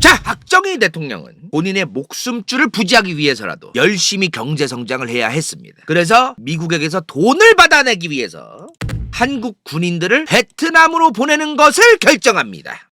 자, 박정희 대통령은 본인의 목숨줄을 부지하기 위해서라도 열심히 경제 성장을 해야 했습니다. 그래서 미국에게서 돈을 받아내기 위해서 한국 군인들을 베트남으로 보내는 것을 결정합니다.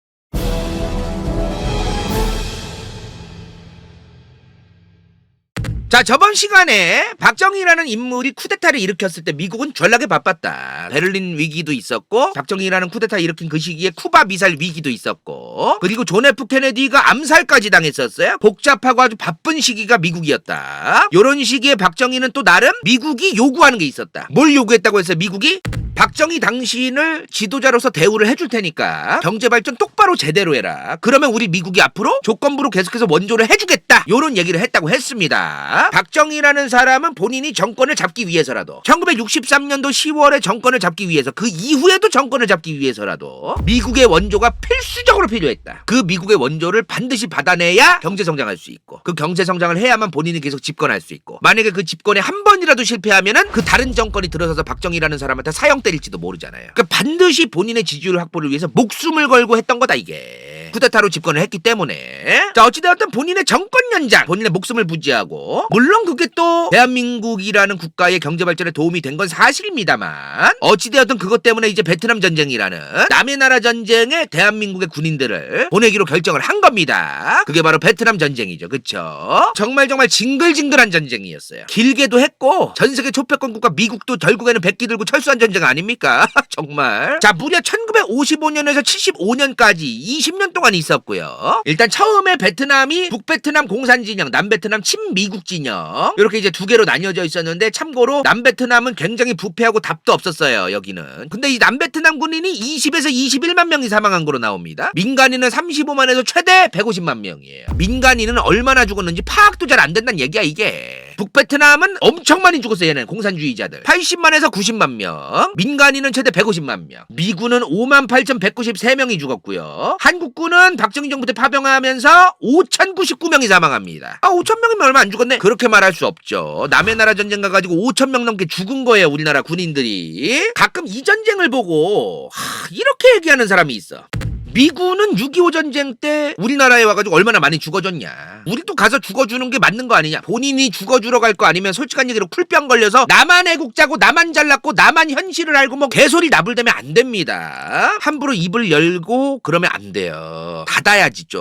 자, 저번 시간에 박정희라는 인물이 쿠데타를 일으켰을 때 미국은 전락에 바빴다. 베를린 위기도 있었고, 박정희라는 쿠데타 일으킨 그 시기에 쿠바 미사일 위기도 있었고, 그리고 존 F 케네디가 암살까지 당했었어요. 복잡하고 아주 바쁜 시기가 미국이었다. 요런 시기에 박정희는 또 나름 미국이 요구하는 게 있었다. 뭘 요구했다고 했어요, 미국이? 박정희 당신을 지도자로서 대우를 해줄 테니까 경제 발전 똑바로 제대로 해라. 그러면 우리 미국이 앞으로 조건부로 계속해서 원조를 해주겠다. 요런 얘기를 했다고 했습니다. 박정희라는 사람은 본인이 정권을 잡기 위해서라도 1963년도 10월에 정권을 잡기 위해서 그 이후에도 정권을 잡기 위해서라도 미국의 원조가 필수적으로 필요했다. 그 미국의 원조를 반드시 받아내야 경제 성장할 수 있고 그 경제 성장을 해야만 본인이 계속 집권할 수 있고 만약에 그 집권에 한 번이라도 실패하면은 그 다른 정권이 들어서서 박정희라는 사람한테 사형 때릴지도 모르잖아요. 그러니까 반드시 본인의 지지율 확보를 위해서 목숨을 걸고 했던 거다 이게. 쿠데타로 집권을 했기 때문에. 자 어찌되었든 본인의 정권 연장 본인의 목숨을 부지하고 물론 그게 또 대한민국이라는 국가의 경제 발전에 도움이 된 건 사실입니다만 어찌되었든 그것 때문에 이제 베트남 전쟁이라는 남의 나라 전쟁에 대한민국의 군인들을 보내기로 결정을 한 겁니다. 그게 바로 베트남 전쟁이죠. 그쵸? 정말 정말 징글징글한 전쟁이었어요. 길게도 했고 전 세계 초패권 국가 미국도 결국에는 백기 들고 철수한 전쟁 아닙니까? 정말. 자 무려 1955년에서 75년까지 20년 동안 있었고요. 일단 처음에 베트남이 북베트남 공산 진영, 남베트남 친미국 진영 이렇게 이제 두 개로 나뉘어져 있었는데 참고로 남베트남은 굉장히 부패하고 답도 없었어요. 여기는. 근데 이 남베트남 군인이 20에서 21만 명이 사망한 거로 나옵니다. 민간인은 35만에서 최대 150만 명이에요. 민간인은 얼마나 죽었는지 파악도 잘 안 된다는 얘기야 이게. 북베트남은 엄청 많이 죽었어요. 얘는 공산주의자들. 80만에서 90만 명. 민간인은 최대 150만 명. 미군은 5만 8,193명이 죽었고요. 한국군은 박정희 정부 때 파병하면서 5,099명이 사망합니다. 아, 5,000명이면 얼마 안 죽었네? 그렇게 말할 수 없죠. 남의 나라 전쟁 가가지고 5,000명 넘게 죽은 거예요, 우리나라 군인들이. 가끔 이 전쟁을 보고, 하, 이렇게 얘기하는 사람이 있어. 미군은 6.25 전쟁 때 우리나라에 와가지고 얼마나 많이 죽어줬냐. 우리도 가서 죽어주는 게 맞는 거 아니냐. 본인이 죽어주러 갈 거 아니면 솔직한 얘기로 쿨병 걸려서 나만 애국자고 나만 잘났고 나만 현실을 알고 뭐 개소리 나불대면 안 됩니다. 함부로 입을 열고 그러면 안 돼요. 닫아야지 좀.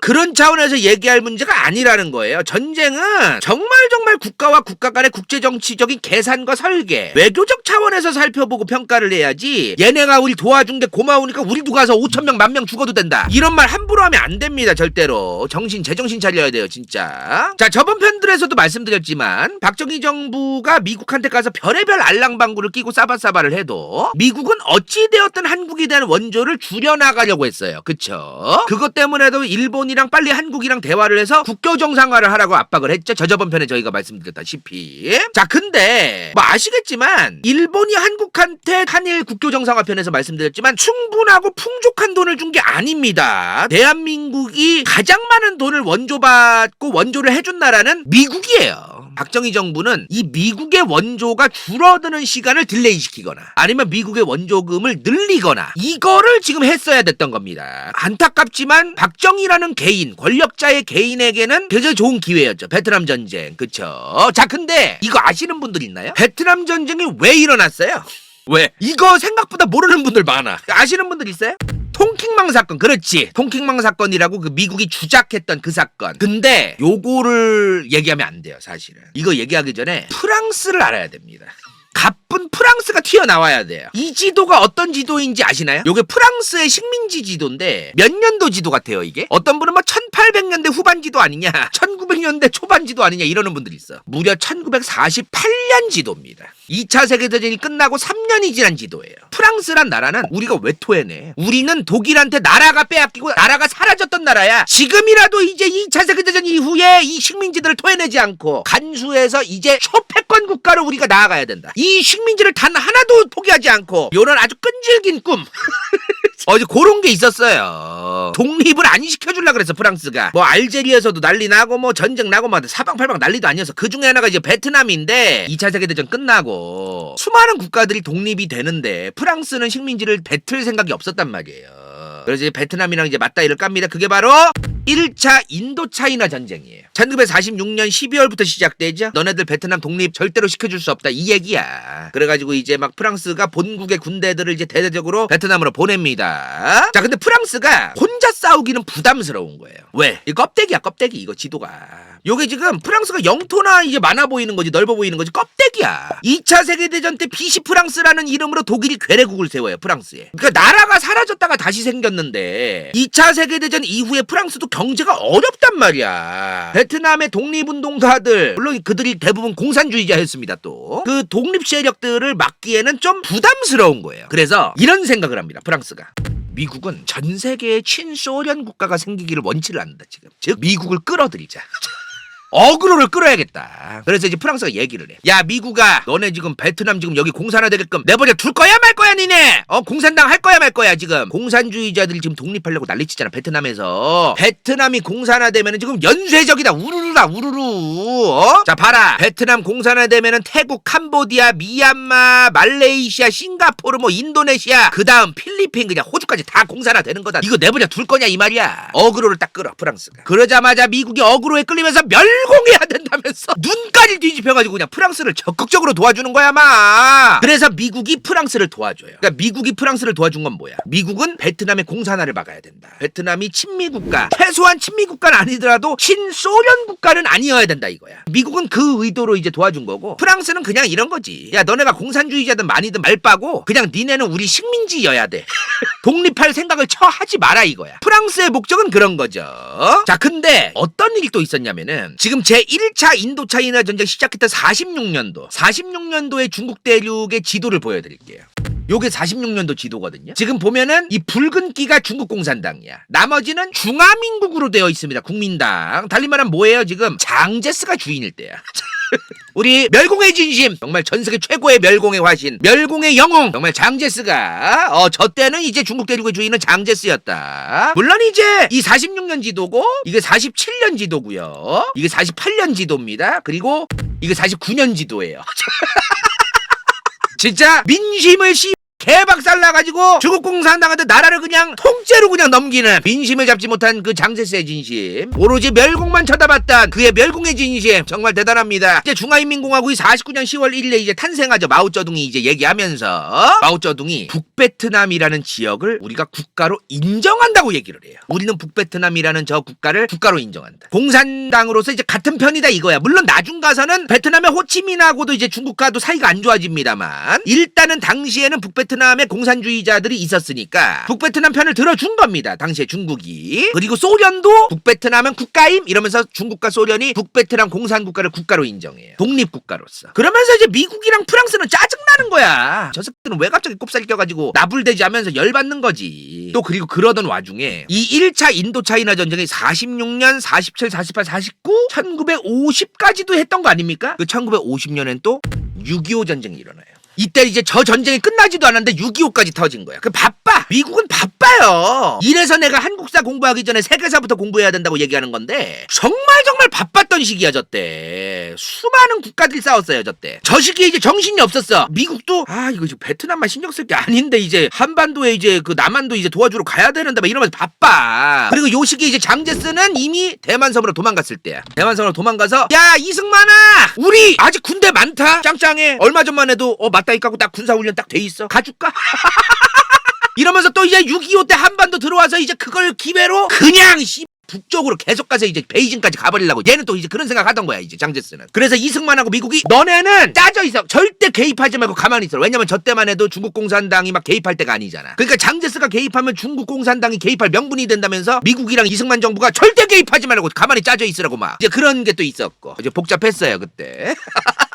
그런 차원에서 얘기할 문제가 아니라는 거예요. 전쟁은 정말 정말 국가와 국가 간의 국제정치적인 계산과 설계, 외교적 차원에서 살펴보고 평가를 해야지 얘네가 우리 도와준 게 고마우니까 우리도 가서 5천 명, 만 명 죽어도 된다. 이런 말 함부로 하면 안 됩니다. 절대로. 정신, 제정신 차려야 돼요. 진짜. 자, 저번 편들에서도 말씀드렸지만 박정희 정부가 미국한테 가서 별의별 알랑방구를 끼고 싸바싸바를 해도 미국은 어찌 되었든 한국에 대한 원조를 줄여 나가려고 했어요. 그쵸? 그것 때문에도 일본이랑 빨리 한국이랑 대화를 해서 국교 정상화를 하라고 압박을 했죠. 저저번 편에 저희가 말씀드렸다시피. 자, 근데 뭐 아시겠지만 일본이 한국한테 한일 국교 정상화 편에서 말씀드렸지만 충분하고 풍족한 돈을 준 게 아닙니다. 대한민국이 가장 많은 돈을 원조받고 원조를 해준 나라는 미국이에요. 박정희 정부는 이 미국의 원조가 줄어드는 시간을 딜레이 시키거나 아니면 미국의 원조금을 늘리거나 이거를 지금 했어야 됐던 겁니다. 안타깝지만 박정희라는 개인, 권력자의 개인에게는 굉장히 좋은 기회였죠. 베트남 전쟁. 그쵸? 자, 근데 이거 아시는 분들 있나요? 베트남 전쟁이 왜 일어났어요? 왜? 이거 생각보다 모르는 분들 많아. 아시는 분들 있어요? 통킹망 사건 그렇지 통킹망 사건이라고 그 미국이 주작했던 그 사건 근데 요거를 얘기하면 안 돼요 사실은 이거 얘기하기 전에 프랑스를 알아야 됩니다 가쁜 프랑스가 튀어나와야 돼요. 이 지도가 어떤 지도인지 아시나요? 요게 프랑스의 식민지 지도인데 몇 년도 지도 같아요, 이게? 어떤 분은 뭐 1800년대 후반 지도 아니냐, 1900년대 초반 지도 아니냐 이러는 분들이 있어. 무려 1948년 지도입니다. 2차 세계대전이 끝나고 3년이 지난 지도예요. 프랑스란 나라는 우리가 왜 토해내? 우리는 독일한테 나라가 빼앗기고 나라가 사라졌던 나라야. 지금이라도 이제 2차 세계대전 이후에 이 식민지들을 토해내지 않고 간수해서 이제 초패권 국가로 우리가 나아가야 된다. 이 식민지를 단 하나도 포기하지 않고 요런 아주 끈질긴 꿈. 어제 그런 게 있었어요. 독립을 안 시켜주려 그래서 프랑스가 뭐 알제리에서도 난리 나고 뭐 전쟁 나고 뭐 사방팔방 난리도 아니어서 그 중에 하나가 이제 베트남인데 2차 세계대전 끝나고 수많은 국가들이 독립이 되는데 프랑스는 식민지를 뱉을 생각이 없었단 말이에요. 그래서 이제 베트남이랑 이제 맞다이를 깝니다. 그게 바로 1차 인도 차이나 전쟁이에요. 1946년 12월부터 시작되죠. 너네들 베트남 독립 절대로 시켜줄 수 없다 이 얘기야. 그래가지고 이제 막 프랑스가 본국의 군대들을 이제 대대적으로 베트남으로 보냅니다. 자, 근데 프랑스가 혼자 싸우기는 부담스러운 거예요. 왜? 이 껍데기야 껍데기 이거 지도가. 요게 지금 프랑스가 영토나 이제 많아 보이는 거지 넓어 보이는 거지 껍데기야. 2차 세계대전 때 비시 프랑스라는 이름으로 독일이 괴뢰국을 세워요 프랑스에. 그러니까 나라가 사라졌다가 다시 생겼는데 2차 세계대전 이후에 프랑스도 경제가 어렵단 말이야. 베트남의 독립운동가들 물론 그들이 대부분 공산주의자였습니다 또. 그 독립 세력들을 막기에는 좀 부담스러운 거예요. 그래서 이런 생각을 합니다 프랑스가. 미국은 전 세계에 친소련 국가가 생기기를 원치를 않는다 지금. 즉 미국을 끌어들이자. 어그로를 끌어야겠다. 그래서 이제 프랑스가 얘기를 해. 야 미국아, 너네 지금 베트남 지금 여기 공산화 되게끔 내버려 둘 거야 말 거야 니네? 어 공산당 할 거야 말 거야 지금? 공산주의자들이 지금 독립하려고 난리치잖아 베트남에서. 베트남이 공산화되면은 지금 연쇄적이다 우르르다 우르르. 어? 자 봐라. 베트남 공산화되면은 태국, 캄보디아, 미얀마, 말레이시아, 싱가포르, 뭐 인도네시아, 그 다음 필리핀 그냥 호주까지 다 공산화 되는 거다. 이거 내버려 둘 거냐 이 말이야. 어그로를 딱 끌어 프랑스가. 그러자마자 미국이 어그로에 끌리면서 멸 공해야 된다면서 눈까지 뒤집혀가지고 그냥 프랑스를 적극적으로 도와주는 거야 마. 그래서 미국이 프랑스를 도와줘요. 그러니까 미국이 프랑스를 도와준 건 뭐야? 미국은 베트남의 공산화를 막아야 된다. 베트남이 친미 국가, 최소한 친미 국가는 아니더라도 친소련 국가는 아니어야 된다 이거야. 미국은 그 의도로 이제 도와준 거고 프랑스는 그냥 이런 거지. 야 너네가 공산주의자든 많이든 말빠고 그냥 니네는 우리 식민지여야 돼. 독립할 생각을 처 하지 마라 이거야. 프랑스의 목적은 그런 거죠. 자, 근데 어떤 일이 또 있었냐면은 지금 제 1차 인도 차이나 전쟁 시작했던 46년도, 46년도의 중국 대륙의 지도를 보여드릴게요. 요게 46년도 지도거든요. 지금 보면은 이 붉은 끼가 중국 공산당이야. 나머지는 중화민국으로 되어 있습니다. 국민당. 달리 말하면 뭐예요? 지금 장제스가 주인일 때야. 우리 멸공의 진심 정말 전 세계 최고의 멸공의 화신 멸공의 영웅 정말 장제스가 어 저 때는 이제 중국 대륙의 주인은 장제스였다. 물론 이제 이 46년 지도고 이게 47년 지도고요. 이게 48년 지도입니다. 그리고 이게 49년 지도예요. 진짜 민심을 씨 개박살 나가지고 중국 공산 당한테 나라를 그냥 통째로 그냥 넘기는 민심을 잡지 못한 그 장제스의 진심. 오로지 멸공만 쳐다봤던 그의 멸공의 진심. 정말 대단합니다. 이제 중화인민공화국이 49년 10월 1일에 이제 탄생하죠. 마오쩌둥이 이제 얘기하면서. 마오쩌둥이 북베트남이라는 지역을 우리가 국가로 인정한다고 얘기를 해요. 우리는 북베트남이라는 저 국가를 국가로 인정한다. 공산당으로서 이제 같은 편이다 이거야. 물론 나중 가서는 베트남의 호치민하고도 이제 중국과도 사이가 안 좋아집니다만 일단은 당시에는 북베트남 의 공산주의자들이 있었으니까 북베트남 편을 들어준 겁니다. 당시에 중국이. 그리고 소련도 북베트남은 국가임 이러면서 중국과 소련이 북베트남 공산국가를 국가로 인정해요. 독립국가로서. 그러면서 이제 미국이랑 프랑스는 짜증나는 거야. 저 새끼들은 왜 갑자기 꼽살 껴가지고 나불대지 하면서 열받는 거지. 또 그리고 그러던 와중에 이 1차 인도 차이나 전쟁이 46년, 47, 48, 49, 1950까지도 했던 거 아닙니까? 그 1950년엔 또 6.25 전쟁이 일어나요. 이때 이제 저 전쟁이 끝나지도 않았는데 6.25까지 터진 거야. 그 바빠. 미국은 바빠요. 이래서 내가 한국사 공부하기 전에 세계사부터 공부해야 된다고 얘기하는 건데 정말 정말 바빴던 시기야 저때. 수많은 국가들이 싸웠어요 저때. 저 시기에 이제 정신이 없었어. 미국도 아 이거 지금 베트남만 신경 쓸 게 아닌데 이제 한반도에 이제 그 남한도 이제 도와주러 가야 되는데 막 이러면서 바빠. 그리고 요 시기에 이제 장제스는 이미 대만 섬으로 도망갔을 때야. 대만 섬으로 도망가서 야 이승만아 우리 아직 군대 많다. 짱짱해. 얼마 전만 해도 어 맞다 이 까고 딱 군사 훈련 딱 돼 있어. 가줄까? 이러면서 또 이제 6.25 때 한반도 들어와서 이제 그걸 기회로 그냥 씨 북쪽으로 계속 가서 이제 베이징까지 가버리려고. 얘는 또 이제 그런 생각 하던 거야 이제 장제스는. 그래서 이승만하고 미국이 너네는 짜져 있어. 절대 개입하지 말고 가만히 있어. 왜냐면 저 때만 해도 중국 공산당이 막 개입할 때가 아니잖아. 그러니까 장제스가 개입하면 중국 공산당이 개입할 명분이 된다면서 미국이랑 이승만 정부가 절대 개입하지 말고 가만히 짜져 있으라고 막. 이제 그런 게 또 있었고. 이제 복잡했어요 그때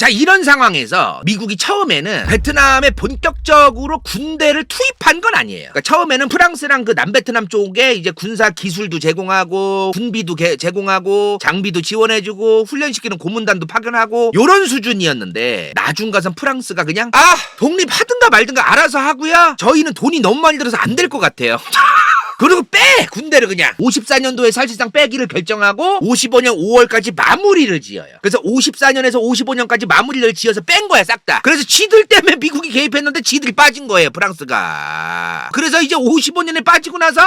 자 이런 상황에서 미국이 처음에는 베트남에 본격적으로 군대를 투입한 건 아니에요. 그러니까 처음에는 프랑스랑 그 남베트남 쪽에 이제 군사 기술도 제공하고 군비도 개- 제공하고 장비도 지원해주고 훈련시키는 고문단도 파견하고 요런 수준이었는데 나중 가선 프랑스가 그냥 아 독립하든가 말든가 알아서 하고요. 저희는 돈이 너무 많이 들어서 안 될 것 같아요. 그리고 빼 군대를 그냥 54년도에 사실상 빼기를 결정하고 55년 5월까지 마무리를 지어요. 그래서 54년에서 55년까지 마무리를 지어서 뺀 거야 싹 다. 그래서 지들 때문에 미국이 개입했는데 지들이 빠진 거예요 프랑스가. 그래서 이제 55년에 빠지고 나서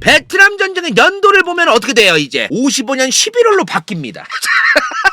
베트남 전쟁의 연도를 보면 어떻게 돼요 이제 55년 11월로 바뀝니다.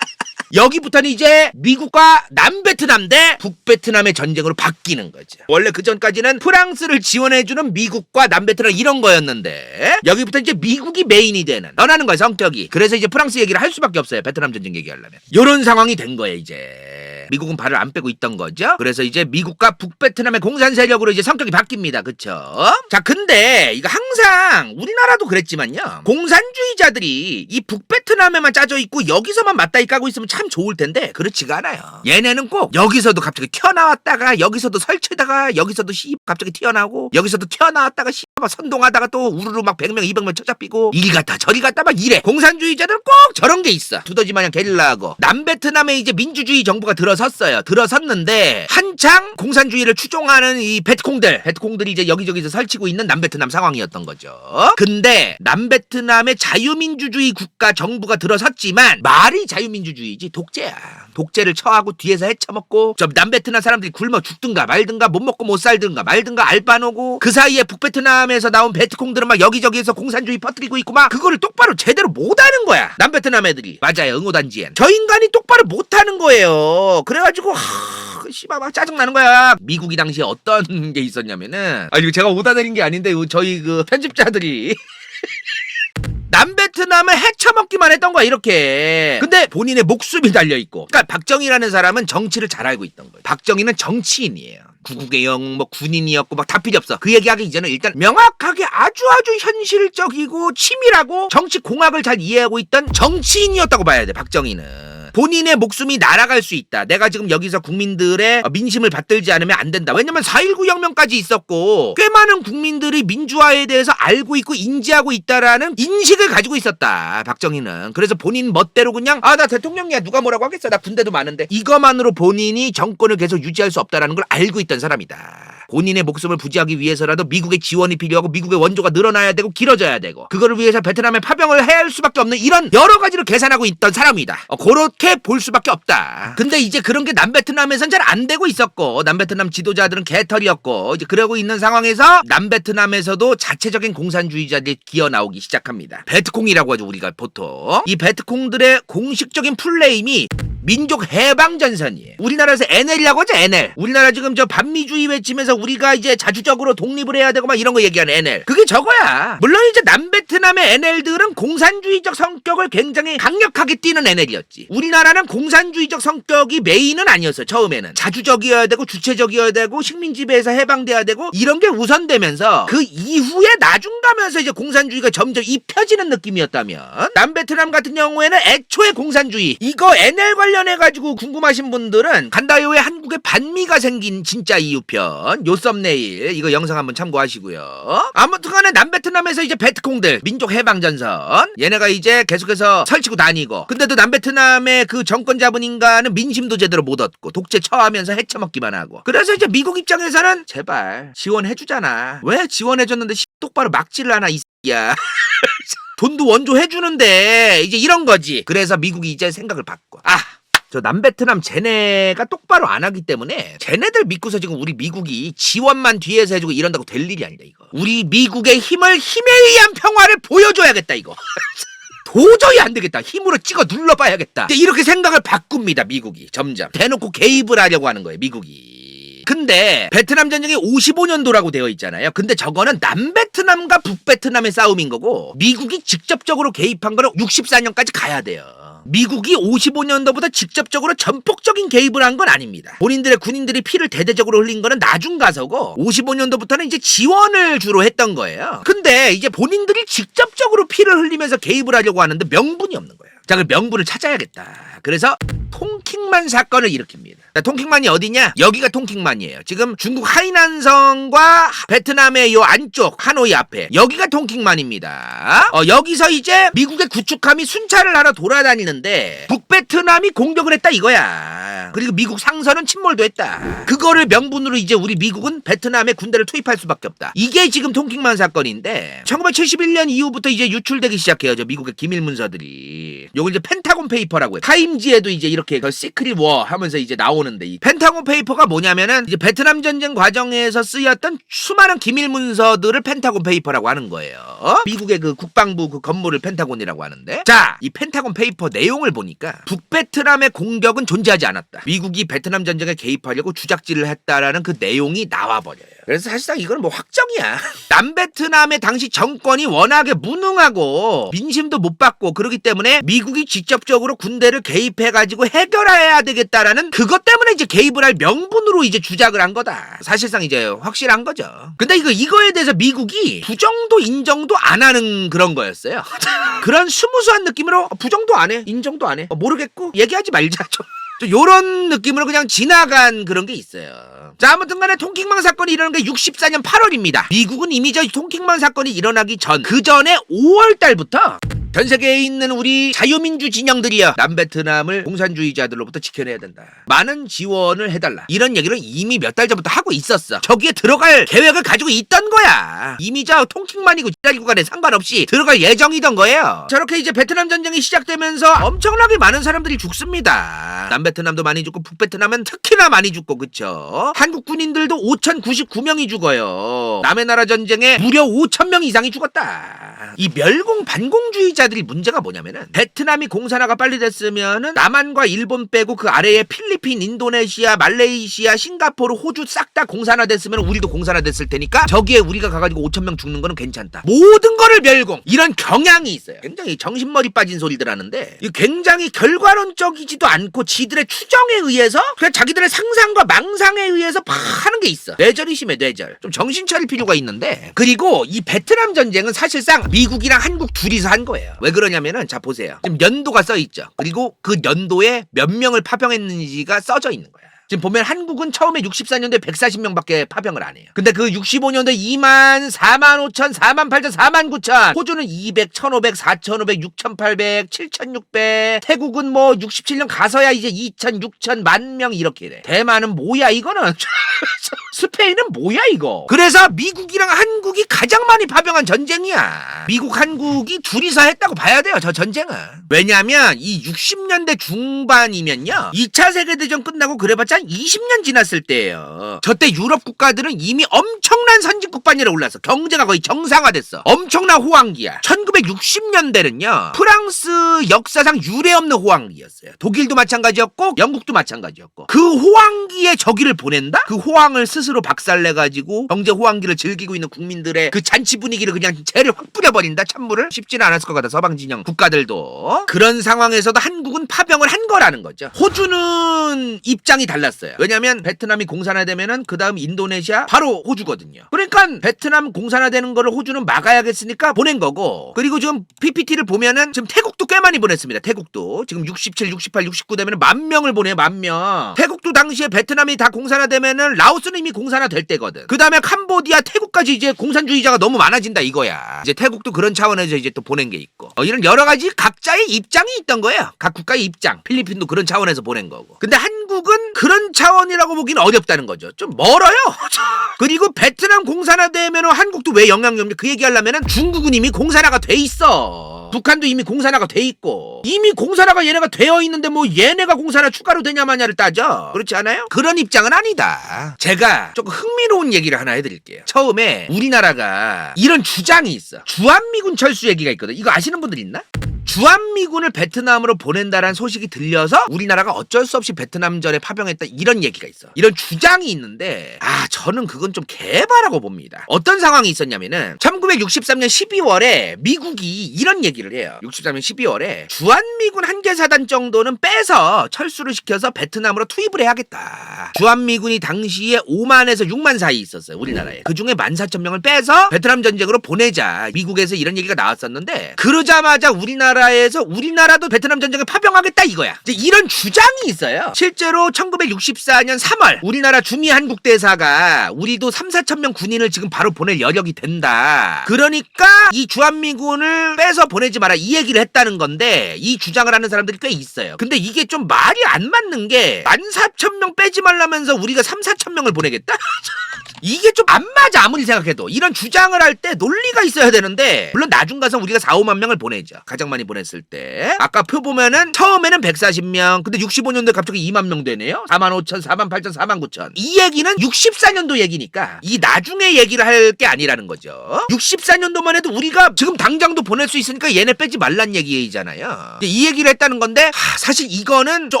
여기부터는 이제 미국과 남베트남 대 북베트남의 전쟁으로 바뀌는 거죠. 원래 그 전까지는 프랑스를 지원해주는 미국과 남베트남 이런 거였는데 여기부터 이제 미국이 메인이 되는 떠나는 거예요 성격이. 그래서 이제 프랑스 얘기를 할 수밖에 없어요. 베트남 전쟁 얘기하려면. 이런 상황이 된 거예요 이제. 미국은 발을 안 빼고 있던 거죠. 그래서 이제 미국과 북베트남의 공산 세력으로 이제 성격이 바뀝니다. 그쵸? 자, 근데 이거 항상 우리나라도 그랬지만요. 공산주의자들이 이 북베트남에만 짜져 있고 여기서만 맞다이 까고 있으면 참 좋을 텐데 그렇지가 않아요. 얘네는 꼭 여기서도 갑자기 튀어나왔다가 여기서도 설치다가 여기서도 씨 갑자기 튀어나오고 여기서도 튀어나왔다가 씨막 선동하다가 또 우르르 막 100명 200명 쳐잡히고 이리 갔다 저리 갔다 막 이래. 공산주의자들은 꼭 저런 게 있어. 두더지 마냥 게릴라하고 남베트남에 이제 민주주의 정부가 들어 섰어요. 들어섰는데 한창 공산주의를 추종하는 이 베트콩들 베트콩들이 이제 여기저기서 설치고 있는 남베트남 상황이었던 거죠. 근데 남베트남의 자유민주주의 국가 정부가 들어섰지만 말이 자유민주주의지 독재야. 독재를 처하고 뒤에서 헤쳐먹고 저 남베트남 사람들이 굶어 죽든가 말든가 못 먹고 못 살든가 말든가 알바노고 그 사이에 북베트남에서 나온 베트콩들은 막 여기저기에서 공산주의 퍼뜨리고 있고 막 그거를 똑바로 제대로 못하는 거야 남베트남 애들이 맞아요 응호단지엔 저 인간이 똑바로 못하는 거예요 그래가지고 하... 씨발 막 짜증 나는 거야 미국이 당시에 어떤 게 있었냐면은 아 이거 제가 오다 내린 게 아닌데 이거 저희 그 편집자들이 남베트남을 헤쳐먹기만 했던 거야 이렇게 근데 본인의 목숨이 달려있고 그러니까 박정희라는 사람은 정치를 잘 알고 있던 거예요 박정희는 정치인이에요 구국의 영, 뭐 군인이었고 막 다 필요 없어. 그 얘기하기 이전에 일단 명확하게 아주 아주 현실적이고 치밀하고 정치 공학을 잘 이해하고 있던 정치인이었다고 봐야 돼. 박정희는. 본인의 목숨이 날아갈 수 있다. 내가 지금 여기서 국민들의 민심을 받들지 않으면 안 된다. 왜냐면 4.19 혁명까지 있었고 꽤 많은 국민들이 민주화에 대해서 알고 있고 인지하고 있다라는 인식을 가지고 있었다. 박정희는. 그래서 본인 멋대로 그냥 아 나 대통령이야 누가 뭐라고 하겠어. 나 군대도 많은데 이거만으로 본인이 정권을 계속 유지할 수 없다라는 걸 알고 있던 사람이다. 본인의 목숨을 부지하기 위해서라도 미국의 지원이 필요하고 미국의 원조가 늘어나야 되고 길어져야 되고 그거를 위해서 베트남에 파병을 해야 할 수밖에 없는 이런 여러 가지를 계산하고 있던 사람이다. 어, 그렇게 볼 수밖에 없다. 근데 이제 그런 게 남베트남에선 잘 안 되고 있었고 남베트남 지도자들은 개털이었고 이제 그러고 있는 상황에서 남베트남에서도 자체적인 공산주의자들이 기어 나오기 시작합니다. 베트콩이라고 하죠 우리가 보통 이 베트콩들의 공식적인 플레임이 민족 해방 전선이에요. 우리나라에서 NL이라고 하죠, NL. 우리나라 지금 저 반미주의 외치면서 우리가 이제 자주적으로 독립을 해야 되고 막 이런 거 얘기하는 NL. 그게 저거야. 물론 이제 남베트남의 NL들은 공산주의적 성격을 굉장히 강력하게 띠는 NL이었지. 우리나라는 공산주의적 성격이 메인은 아니었어요, 처음에는. 자주적이어야 되고 주체적이어야 되고 식민 지배에서 해방돼야 되고 이런 게 우선되면서 그 이후에 나중 가면서 이제 공산주의가 점점 입혀지는 느낌이었다면 남베트남 같은 경우에는 애초에 공산주의 이거 NL 관련 해 가지고 궁금하신 분들은 간다요에 한국의 반미가 생긴 진짜 이유편 요 썸네일 이거 영상 한번 참고하시고요. 아무튼간에 남베트남에서 이제 베트콩들 민족 해방 전선 얘네가 이제 계속해서 설치고 다니고 근데도 남베트남의 그 정권 잡은 인간은 민심도 제대로 못 얻고 독재 처하면서 헤쳐먹기만 하고 그래서 이제 미국 입장에서는 제발 지원해주잖아 왜 지원해줬는데 씨 똑바로 막지를 않아 이 새끼야 돈도 원조 해주는데 이제 이런 거지. 그래서 미국이 이제 생각을 바꿔. 아. 저 남베트남 쟤네가 똑바로 안 하기 때문에 쟤네들 믿고서 지금 우리 미국이 지원만 뒤에서 해주고 이런다고 될 일이 아니다 이거. 우리 미국의 힘을 힘에 의한 평화를 보여줘야겠다 이거. 도저히 안 되겠다. 힘으로 찍어 눌러봐야겠다. 이렇게 생각을 바꿉니다 미국이. 점점. 대놓고 개입을 하려고 하는 거예요 미국이. 근데 베트남 전쟁이 55년도라고 되어 있잖아요. 근데 저거는 남베트남과 북베트남의 싸움인 거고 미국이 직접적으로 개입한 거는 64년까지 가야 돼요. 미국이 55년도부터 직접적으로 전폭적인 개입을 한 건 아닙니다. 본인들의 군인들이 피를 대대적으로 흘린 거는 나중 가서고 55년도부터는 이제 지원을 주로 했던 거예요. 근데 이제 본인들이 직접적으로 피를 흘리면서 개입을 하려고 하는데 명분이 없는 거예요. 자, 그 명분을 찾아야겠다. 그래서 통 통킹만 사건을 일으킵니다. 자, 통킹만이 어디냐? 여기가 통킹만이에요. 지금 중국 하이난성과 베트남의 요 안쪽 하노이 앞에 여기가 통킹만입니다. 어, 여기서 이제 미국의 구축함이 순찰을 하러 돌아다니는데 북베트남이 공격을 했다 이거야. 그리고 미국 상선은 침몰도 했다. 그거를 명분으로 이제 우리 미국은 베트남에 군대를 투입할 수밖에 없다. 이게 지금 통킹만 사건인데 1971년 이후부터 이제 유출되기 시작해요. 저 미국의 기밀 문서들이. 요걸 이제 펜타곤 페이퍼라고 해요. 타임지에도 이제 이렇게 그 시크릿 워 하면서 이제 나오는데 이 펜타곤 페이퍼가 뭐냐면은 이제 베트남 전쟁 과정에서 쓰였던 수많은 기밀 문서들을 펜타곤 페이퍼라고 하는 거예요. 미국의 그 국방부 그 건물을 펜타곤이라고 하는데 자, 이 펜타곤 페이퍼 내용을 보니까 북베트남의 공격은 존재하지 않았다. 미국이 베트남 전쟁에 개입하려고 주작질을 했다라는 그 내용이 나와 버려요. 그래서 사실상 이건 뭐 확정이야. 남베트남의 당시 정권이 워낙에 무능하고 민심도 못 받고 그러기 때문에 미국이 직접적으로 군대를 개입해 가지고 해결해야 되겠다라는 그것 때문에 이제 개입을 할 명분으로 이제 주작을 한 거다. 사실상 이제 확실한 거죠. 근데 이거 이거에 대해서 미국이 부정도 인정도 안 하는 그런 거였어요. 그런 스무스한 느낌으로 부정도 안 해, 인정도 안 해. 어, 모르겠고 얘기하지 말자 좀. 좀 요런 느낌으로 그냥 지나간 그런 게 있어요. 자, 아무튼 간에 통킹망 사건이 일어난 게 64년 8월입니다. 미국은 이미 저 통킹망 사건이 일어나기 전, 그 전에 5월 달부터 전 세계에 있는 우리 자유민주 진영들이여 남베트남을 공산주의자들로부터 지켜내야 된다. 많은 지원을 해달라. 이런 얘기를 이미 몇 달 전부터 하고 있었어. 저기에 들어갈 계획을 가지고 있던 거야. 이미 저 통킹만이고 지랄이고 간에 상관없이 들어갈 예정이던 거예요. 저렇게 이제 베트남 전쟁이 시작되면서 엄청나게 많은 사람들이 죽습니다. 남베트남도 많이 죽고 북베트남은 특히나 많이 죽고 그쵸? 한국 군인들도 5,099명이 죽어요. 남의 나라 전쟁에 무려 5,000명 이상이 죽었다. 이 멸공 반공주의자 들이 문제가 뭐냐면은 베트남이 공산화가 빨리 됐으면은 남한과 일본 빼고 그 아래에 필리핀, 인도네시아, 말레이시아, 싱가포르, 호주 싹 다 공산화 됐으면 우리도 공산화 됐을 테니까 저기에 우리가 가가지고 5천 명 죽는 거는 괜찮다. 모든 거를 멸공 이런 경향이 있어요. 굉장히 정신머리 빠진 소리들 하는데 이 굉장히 결과론적이지도 않고 지들의 추정에 의해서 그냥 자기들의 상상과 망상에 의해서 막 하는 게 있어. 뇌절이 심해 뇌절. 좀 정신 차릴 필요가 있는데 그리고 이 베트남 전쟁은 사실상 미국이랑 한국 둘이서 한 거예요. 왜 그러냐면은 자 보세요. 지금 연도가 써 있죠. 그리고 그 연도에 몇 명을 파병했는지가 써져 있는 거야. 지금 보면 한국은 처음에 64년도에 140명밖에 파병을 안 해요. 근데 그 65년도에 2만, 4만 5천, 4만 8천, 4만 9천. 호주는 200, 1500, 4500, 6800, 7600. 태국은 뭐 67년 가서야 이제 2000, 6000, 만 명 이렇게 돼. 대만은 뭐야 이거는. 스페인은 뭐야 이거. 그래서 미국이랑 한국이 가장 많이 파병한 전쟁이야. 미국 한국이 둘이서 했다고 봐야 돼요 저 전쟁은. 왜냐하면 이 60년대 중반이면요. 2차 세계대전 끝나고 그래봤자 한 20년 지났을 때예요. 저때 유럽 국가들은 이미 엄청난 선진국 반열에 올라서 경제가 거의 정상화됐어. 엄청난 호황기야. 1960년대는요. 프랑스 역사상 유례 없는 호황기였어요. 독일도 마찬가지였고 영국도 마찬가지였고 그 호황기에 저기를 보낸다? 그 호황을 스스로 박살내 가지고 경제 호황기를 즐기고 있는 국민들의 그 잔치 분위기를 그냥 재를 확 뿌려버린다 찬물을 쉽지는 않았을 것 같아 서방 진영 국가들도 그런 상황에서도 한국은 파병을 한 거라는 거죠 호주는 입장이 달 랐어요 왜냐면 베트남이 공산화되면은 그 다음 인도네시아 바로 호주거든요 그러니까 베트남 공산화되는 거를 호주는 막아야겠으니까 보낸 거고 그리고 지금 PPT를 보면은 지금 태국도 꽤 많이 보냈습니다 태국도 지금 67, 68, 69 되면은 만 명을 보내 만명 태국도 당시에 베트남이 다 공산화되면은 라오스는 이미 공산화 될 때거든. 그 다음에 캄보디아, 태국까지 이제 공산주의자가 너무 많아진다 이거야. 이제 태국도 그런 차원에서 이제 또 보낸 게 있고. 어, 이런 여러 가지 각자의 입장이 있던 거예요. 각 국가의 입장. 필리핀도 그런 차원에서 보낸 거고. 근데 한 국은 그런 차원이라고 보기는 어렵다는 거죠. 좀 멀어요. 그리고 베트남 공산화 되면 한국도 왜 영향이 없냐? 그 얘기하려면은 중국은 이미 공산화가 돼 있어. 북한도 이미 공산화가 돼 있고 이미 공산화가 얘네가 되어 있는데 뭐 얘네가 공산화 추가로 되냐 마냐를 따져 그렇지 않아요? 그런 입장은 아니다 제가 조금 흥미로운 얘기를 하나 해드릴게요 처음에 우리나라가 이런 주장이 있어 주한미군 철수 얘기가 있거든 이거 아시는 분들 있나? 주한미군을 베트남으로 보낸다라는 소식이 들려서 우리나라가 어쩔 수 없이 베트남전에 파병했다 이런 얘기가 있어. 이런 주장이 있는데 아 저는 그건 좀 개바라고 봅니다. 어떤 상황이 있었냐면은 1963년 12월에 미국이 이런 얘기를 해요. 63년 12월에 주한미군 한개 사단 정도는 빼서 철수를 시켜서 베트남으로 투입을 해야겠다. 주한미군이 당시에 5만에서 6만 사이 있었어요. 우리나라에. 그 중에 14,000명을 빼서 베트남 전쟁으로 보내자. 미국에서 이런 얘기가 나왔었는데 그러자마자 우리나라 나라에서 우리나라도 베트남 전쟁에 파병하겠다 이거야. 이제 이런 주장이 있어요. 실제로 1964년 3월 우리나라 주미 한국 대사가 우리도 3, 4천 명 군인을 지금 바로 보낼 여력이 된다. 그러니까 이 주한미군을 빼서 보내지 마라 이 얘기를 했다는 건데 이 주장을 하는 사람들이 꽤 있어요. 근데 이게 좀 말이 안 맞는 게 14,000명 빼지 말라면서 우리가 3, 4천 명을 보내겠다? 이게 좀 안 맞아 아무리 생각해도 이런 주장을 할 때 논리가 있어야 되는데 물론 나중 가서 우리가 4, 5만 명을 보내죠 가장 많이 보냈을 때. 아까 표 보면은 처음에는 140명 근데 65년도에 갑자기 2만 명 되네요. 4만 5천 4만 8천 4만 9천. 이 얘기는 64년도 얘기니까 이 나중에 얘기를 할 게 아니라는 거죠. 64년도만 해도 우리가 지금 당장도 보낼 수 있으니까 얘네 빼지 말란 얘기잖아요. 이 얘기를 했다는 건데 하, 사실 이거는 좀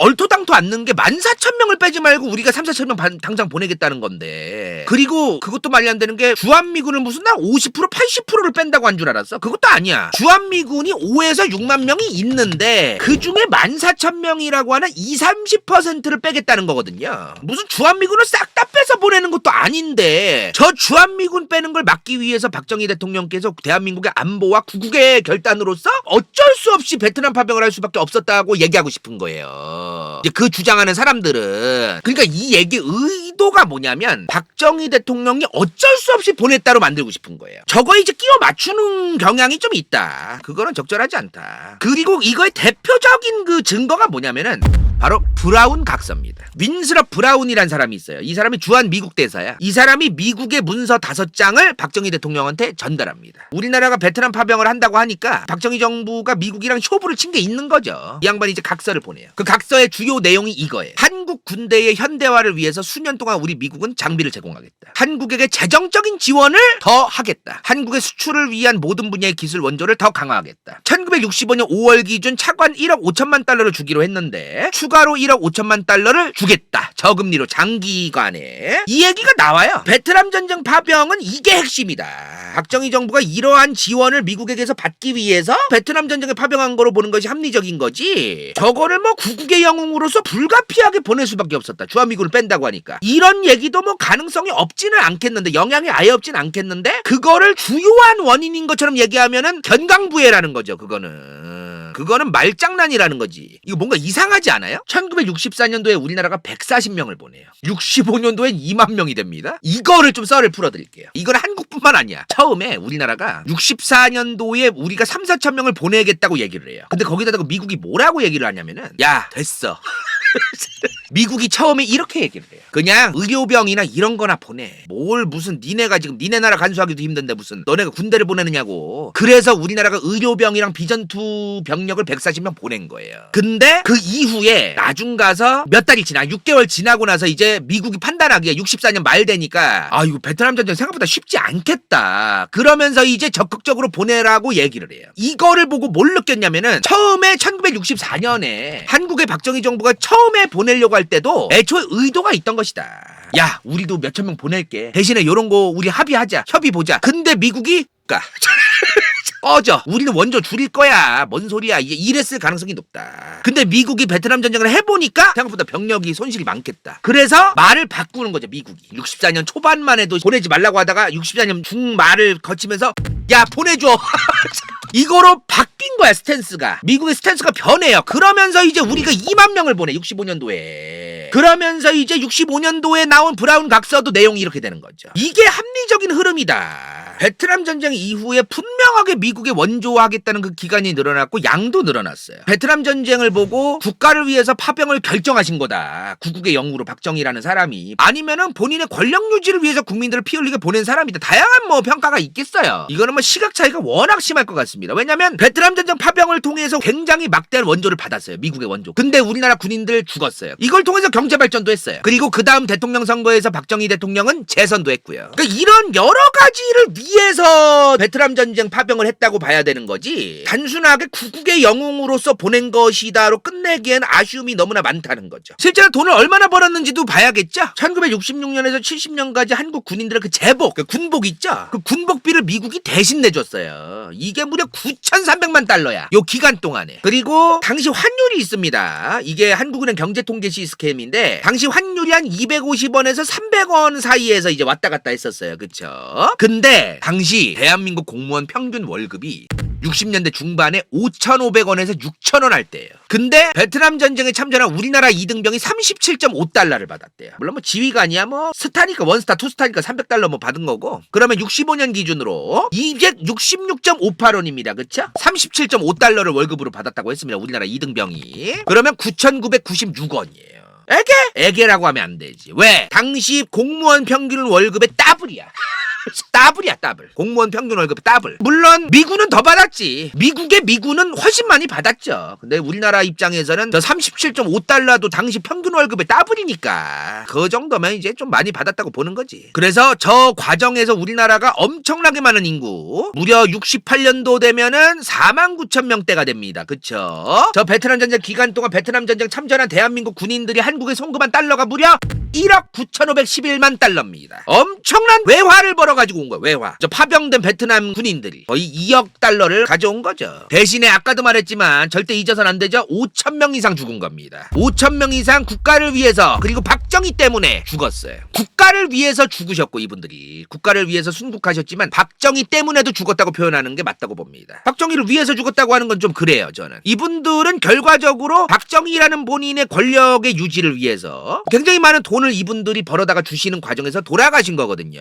얼토당토 않는 게 14,000명을 빼지 말고 우리가 3, 4천 명 당장 보내겠다는 건데. 그리고 그것도 말이 안 되는 게 주한미군을 무슨 나 50% 80%를 뺀다고 한 줄 알았어? 그것도 아니야. 주한미군이 5에서 6만 명이 있는데 그 중에 14,000명이라고 하는 2, 30%를 빼겠다는 거거든요. 무슨 주한미군을 싹 다 빼서 보내는 것도 아닌데 저 주한미군 빼는 걸 막기 위해서 박정희 대통령께서 대한민국의 안보와 구국의 결단으로서 어쩔 수 없이 베트남 파병을 할 수밖에 없었다고 얘기하고 싶은 거예요. 이제 그 주장하는 사람들은 그러니까 이 얘기 의 도가 뭐냐면 박정희 대통령이 어쩔 수 없이 보냈다로 만들고 싶은 거예요. 저거 이제 끼워 맞추는 경향이 좀 있다. 그거는 적절하지 않다. 그리고 이거의 대표적인 그 증거가 뭐냐면은 바로 브라운 각서입니다. 윈스럽 브라운이란 사람이 있어요. 이 사람이 주한 미국 대사야. 이 사람이 미국의 문서 다섯 장을 박정희 대통령한테 전달합니다. 우리나라가 베트남 파병을 한다고 하니까 박정희 정부가 미국이랑 쇼부를 친 게 있는 거죠. 이 양반이 이제 각서를 보내요. 그 각서의 주요 내용이 이거예요. 한국 군대의 현대화를 위해서 수년 동안 우리 미국은 장비를 제공하겠다. 한국에게 재정적인 지원을 더 하겠다. 한국의 수출을 위한 모든 분야의 기술 원조를 더 강화하겠다. 1965년 5월 기준 차관 1억 5천만 달러를 주기로 했는데 추가로 1억 5천만 달러를 주겠다. 저금리로 장기간에 이 얘기가 나와요. 베트남 전쟁 파병은 이게 핵심이다. 박정희 정부가 이러한 지원을 미국에게서 받기 위해서 베트남 전쟁에 파병한 거로 보는 것이 합리적인 거지. 저거를 뭐 구국의 영웅으로서 불가피하게 보낼 수밖에 없었다. 주한미군을 뺀다고 하니까. 이런 얘기도 뭐 가능성이 없지는 않겠는데 영향이 아예 없진 않겠는데 그거를 주요한 원인인 것처럼 얘기하면은 견강부회라는 거죠. 그거 는. 그거는 말장난이라는 거지. 이거 뭔가 이상하지 않아요? 1964년도에 우리나라가 140명을 보내요. 65년도엔 2만 명이 됩니다. 이거를 좀 썰을 풀어드릴게요. 이건 한국뿐만 아니야. 처음에 우리나라가 64년도에 우리가 3, 4천 명을 보내겠다고 얘기를 해요. 근데 거기다가 미국이 뭐라고 얘기를 하냐면은 야 됐어. 미국이 처음에 이렇게 얘기를 해요. 그냥 의료병이나 이런 거나 보내. 뭘 무슨 니네가 지금 니네 나라 간수하기도 힘든데 무슨 너네가 군대를 보내느냐고. 그래서 우리나라가 의료병이랑 비전투 병력을 140명 보낸 거예요. 근데 그 이후에 나중 가서 몇 달이 지나 6개월 지나고 나서 이제 미국이 판단하기에 64년 말 되니까 아 이거 베트남 전쟁 생각보다 쉽지 않겠다. 그러면서 이제 적극적으로 보내라고 얘기를 해요. 이거를 보고 뭘 느꼈냐면은 처음에 1964년에 한국의 박정희 정부가 처음 에 보내려고 할 때도 애초에 의도가 있던 것이다. 야, 우리도 몇천 명 보낼게. 대신에 요런 거 우리 합의하자. 협의 보자. 근데 미국이 까 꺼져. 우리는 원조 줄일 거야. 뭔 소리야. 이게 이랬을 가능성이 높다. 근데 미국이 베트남 전쟁을 해보니까 생각보다 병력이 손실이 많겠다. 그래서 말을 바꾸는 거죠, 미국이. 64년 초반만 해도 보내지 말라고 하다가 64년 중말을 거치면서 야, 보내줘. 이거로 바뀐 거야, 스탠스가. 미국의 스탠스가 변해요. 그러면서 이제 우리가 2만 명을 보내, 65년도에. 그러면서 이제 65년도에 나온 브라운 각서도 내용이 이렇게 되는 거죠. 이게 합리적인 흐름이다. 베트남 전쟁 이후에 분명하게 미국에 원조하겠다는 그 기간이 늘어났고 양도 늘어났어요. 베트남 전쟁을 보고 국가를 위해서 파병을 결정하신 거다. 구국의 영웅으로 박정희라는 사람이 아니면은 본인의 권력 유지를 위해서 국민들을 피 흘리게 보낸 사람이다. 다양한 뭐 평가가 있겠어요. 이거는 뭐 시각 차이가 워낙 심할 것 같습니다. 왜냐면 베트남 전쟁 파병을 통해서 굉장히 막대한 원조를 받았어요. 미국의 원조. 근데 우리나라 군인들 죽었어요. 이걸 통해서 경제 발전도 했어요. 그리고 그 다음 대통령 선거에서 박정희 대통령은 재선도 했고요. 그러니까 이런 여러 가지를 위해서 베트남 전쟁 파병을 했다고 봐야 되는 거지. 단순하게 구국의 영웅으로서 보낸 것이다로 끝내기엔 아쉬움이 너무나 많다는 거죠. 실제로 돈을 얼마나 벌었는지도 봐야겠죠. 1966년에서 70년까지 한국 군인들의 그 제복, 그 군복 있죠. 그 군복비를 미국이 대신 내줬어요. 이게 무려 9,300만 달러야. 요 기간 동안에. 그리고 당시 환율이 있습니다. 이게 한국은행 경제통계 시스템인데 당시 환율이 한 250원에서 300원 사이에서 이제 왔다 갔다 했었어요. 그쵸? 근데 당시 대한민국 공무원 평균 월급이 60년대 중반에 5,500원에서 6,000원 할 때예요. 근데 베트남 전쟁에 참전한 우리나라 이등병이 37.5달러를 받았대요. 물론 뭐 지휘관이야 뭐 스타니까 원스타 투스타니까 300달러 뭐 받은 거고. 그러면 65년 기준으로 266.58원입니다. 그쵸? 37.5달러를 월급으로 받았다고 했습니다. 우리나라 이등병이. 그러면 9,996원이에요. 애게? 애게라고 하면 안 되지. 왜? 당시 공무원 평균 월급의 더블이야. 더블이야 더블. 공무원 평균 월급 더블. 물론 미군은 더 받았지. 미국의 미군은 훨씬 많이 받았죠. 근데 우리나라 입장에서는 저 37.5달러도 당시 평균 월급의 더블이니까 그 정도면 이제 좀 많이 받았다고 보는 거지. 그래서 저 과정에서 우리나라가 엄청나게 많은 인구 무려 68년도 되면은 4만 9천 명대가 됩니다. 그쵸? 저 베트남 전쟁 기간 동안 베트남 전쟁 참전한 대한민국 군인들이 한국에 송금한 달러가 무려 1억 9,511만 달러입니다. 엄청난 외화를 벌어가지고 온 거예요, 외화. 저 파병된 베트남 군인들이 거의 2억 달러를 가져온 거죠. 대신에 아까도 말했지만 절대 잊어서는 안 되죠. 5,000명 이상 죽은 겁니다. 5,000명 이상 국가를 위해서 그리고 박정희 때문에 죽었어요. 국가를 위해서 죽으셨고 이분들이 국가를 위해서 순국하셨지만 박정희 때문에도 죽었다고 표현하는 게 맞다고 봅니다. 박정희를 위해서 죽었다고 하는 건 좀 그래요, 저는. 이분들은 결과적으로 박정희라는 본인의 권력의 유지를 위해서 굉장히 많은 돈을 이분들이 벌어다가 주시는 과정에서 돌아가신 거거든요.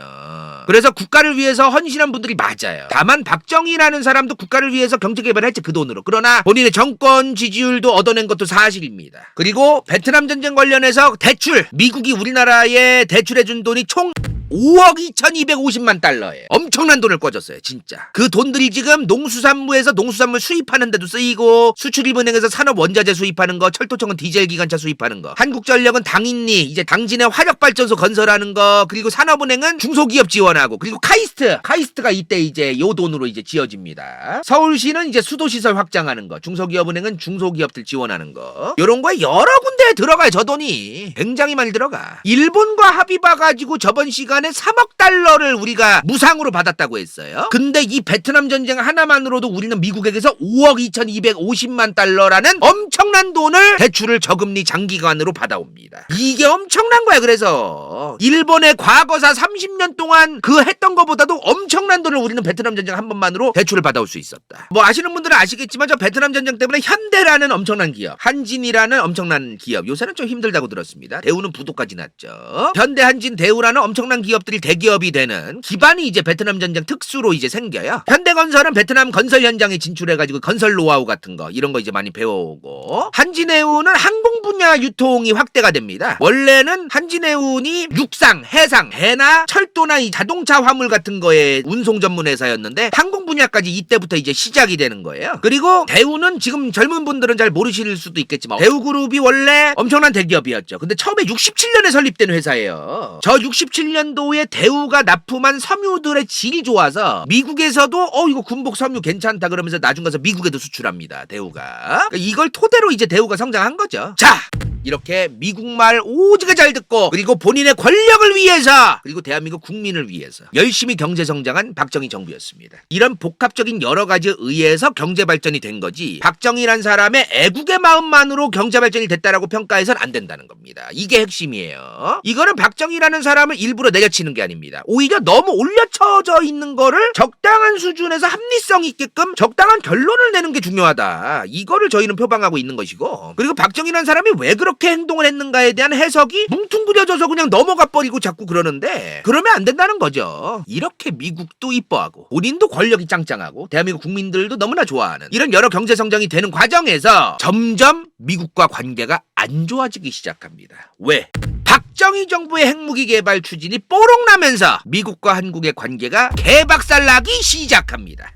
그래서 국가를 위해서 헌신한 분들이 맞아요. 다만 박정희라는 사람도 국가를 위해서 경제 개발했지 그 돈으로. 그러나 본인의 정권 지지율도 얻어낸 것도 사실입니다. 그리고 베트남 전쟁 관련해서 대출 미국이 우리나라에 대출해준 돈이 총 5억 2,250만 달러에 엄청난 돈을 꿔줬어요, 진짜. 그 돈들이 지금 농수산물에서 농수산물 수입하는 데도 쓰이고 수출입은행에서 산업 원자재 수입하는 거, 철도청은 디젤 기관차 수입하는 거, 한국전력은 당인리 이제 당진의 화력 발전소 건설하는 거, 그리고 산업은행은 중소기업 지원하고, 그리고 카이스트, 카이스트가 이때 이제 요 돈으로 이제 지어집니다. 서울시는 이제 수도시설 확장하는 거, 중소기업은행은 중소기업들 지원하는 거, 요런 거에 여러 군데에 들어가요, 저 돈이. 굉장히 많이 들어가. 일본과 합의 봐 가지고 저번 시간에 3억 달러를 우리가 무상으로 받았다고 했어요. 근데 이 베트남 전쟁 하나만으로도 우리는 미국에게서 5억 2,250만 달러라는 엄청난 돈을 대출을 저금리 장기간으로 받아옵니다. 이게 엄청난 거야. 그래서 일본의 과거사 30년 동안 그 했던 것보다도 엄청난 돈을 우리는 베트남 전쟁 한 번만으로 대출을 받아올 수 있었다. 뭐 아시는 분들은 아시겠지만 저 베트남 전쟁 때문에 현대라는 엄청난 기업, 한진이라는 엄청난 기업 요새는 좀 힘들다고 들었습니다. 대우는 부도까지 났죠. 현대, 한진, 대우라는 엄청난 기업들이 대기업이 되는 기반이 이제 베트남 전쟁 특수로 이제 생겨요. 현대건설은 베트남 건설 현장에 진출해가지고 건설 노하우 같은 거 이런 거 이제 많이 배워오고 한진해운은 항공 분야 유통이 확대가 됩니다. 원래는 한진해운이 육상, 해상, 배나 철도나 이 자동차 화물 같은 거에 운송 전문 회사였는데 항공 분야까지 이때부터 이제 시작이 되는 거예요. 그리고 대우는 지금 젊은 분들은 잘 모르실 수도 있겠지만 대우그룹이 원래 엄청난 대기업이었죠. 근데 처음에 67년에 설립된 회사예요. 저 67년 도에 대우가 납품한 섬유들의 질이 좋아서 미국에서도 어 이거 군복 섬유 괜찮다 그러면서 나중 가서 미국에도 수출합니다. 대우가 그러니까 이걸 토대로 이제 대우가 성장한 거죠. 자. 이렇게 미국말 오지게 잘 듣고 그리고 본인의 권력을 위해서 그리고 대한민국 국민을 위해서 열심히 경제 성장한 박정희 정부였습니다. 이런 복합적인 여러 가지에 의해서 경제 발전이 된 거지 박정희란 사람의 애국의 마음만으로 경제 발전이 됐다라고 평가해서는 안 된다는 겁니다. 이게 핵심이에요. 이거는 박정희라는 사람을 일부러 내려치는 게 아닙니다. 오히려 너무 올려쳐져 있는 거를 적당한 수준에서 합리성 있게끔 적당한 결론을 내는 게 중요하다. 이거를 저희는 표방하고 있는 것이고 그리고 박정희라는 사람이 왜 그렇게 행동을 했는가에 대한 해석이 뭉퉁그려져서 그냥 넘어가 버리고 자꾸 그러는데 그러면 안 된다는 거죠. 이렇게 미국도 이뻐하고 본인도 권력이 짱짱하고 대한민국 국민들도 너무나 좋아하는 이런 여러 경제 성장이 되는 과정에서 점점 미국과 관계가 안 좋아지기 시작합니다. 왜? 박정희 정부의 핵무기 개발 추진이 뽀록 나면서 미국과 한국의 관계가 개박살나기 시작합니다.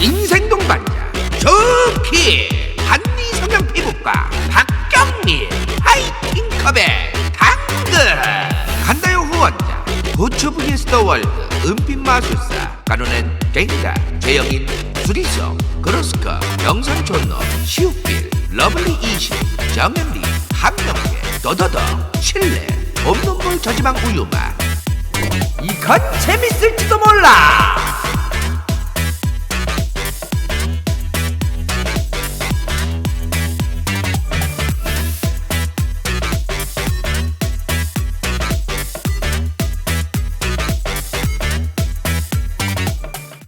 인생 동반자 좋기 성형 피부과 박경리 하이킹컵의 당근. 간다요 후원자. 고추 vs 월드 은빛 마술사. 간호는 젠가 재영인 수리성 그로스커 영상 촌노 시우필 러블리 이시 정현리 한명계 더더더 칠레 봄눈물 저지방 우유맛 이건 재밌을지도 몰라